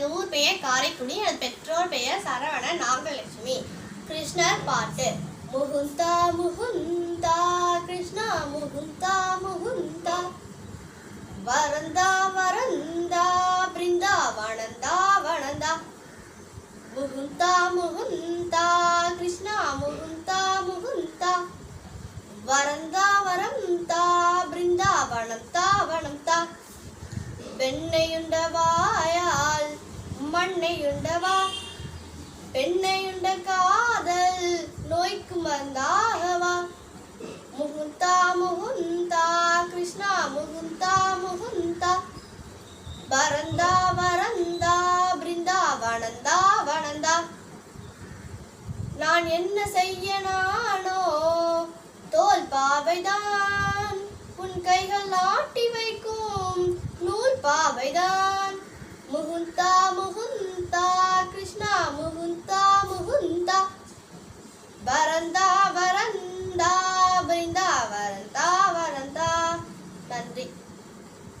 எனது ஊர் பெயர் காரைக்குடி எனது பெற்றோர் பெயர் சரவணன் நாகலட்சுமி. கிருஷ்ணர் பாட்டு. முகுந்தா முகுந்தா கிருஷ்ணா முகுந்தா முகுந்தா. வரந்தா வரந்தா பிருந்தாவனந்தா வனந்தா முகுந்தா முகுந்தா கிருஷ்ணா முகுந்தா முகுந்தா. வரந்தா வரந்தா பிருந்தா தாவனம் தா வெண்ணையுண்டவா மண்ணையுண்டவா? பெண்ணையுண்ட காதல் நோய்க்கு மந்தாகவா முகுந்தா முகுந்தா கிருஷ்ணா முகுந்தா முகுந்தா. வரந்தா வரந்தா பிருந்தாவனந்தா வனந்தா நான் என்ன செய்ய நானோ தோல் பாவைதான். உன் கைகள் ஆட்டி வைக்கும் நூல் பாவைதான். मुहुंता मुहुंता कृष्णा मुहुंता मुहुंता। बरंदा